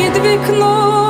під вікном.